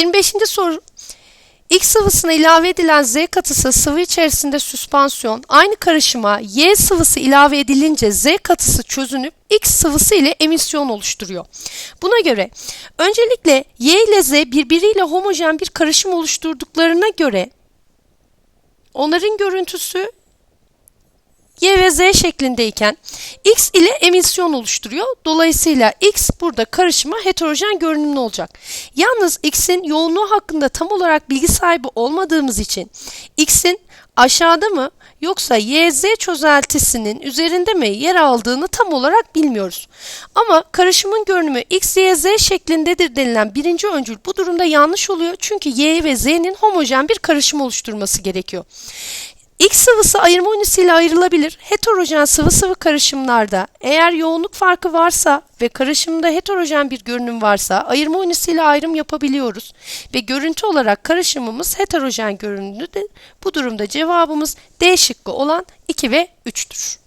25. soru X sıvısına ilave edilen Z katısı sıvı içerisinde süspansiyon aynı karışıma Y sıvısı ilave edilince Z katısı çözünüp X sıvısı ile emisyon oluşturuyor. Buna göre öncelikle Y ile Z birbiriyle homojen bir karışım oluşturduklarına göre onların görüntüsü ve Z şeklindeyken X ile emisyon oluşturuyor. Dolayısıyla X burada karışıma heterojen görünümlü olacak. Yalnız X'in yoğunluğu hakkında tam olarak bilgi sahibi olmadığımız için X'in aşağıda mı yoksa YZ çözeltisinin üzerinde mi yer aldığını tam olarak bilmiyoruz. Ama karışımın görünümü X, Y, Z şeklindedir denilen birinci öncül bu durumda yanlış oluyor. Çünkü Y ve Z'nin homojen bir karışım oluşturması gerekiyor. X sıvısı ayırma ünitesiyle ayrılabilir. Heterojen sıvı sıvı karışımlarda eğer yoğunluk farkı varsa ve karışımda heterojen bir görünüm varsa ayırma ünitesiyle ayrım yapabiliyoruz. Ve görüntü olarak karışımımız heterojen görünümlüdür. Bu durumda cevabımız D şıkkı olan 2 ve 3'tür.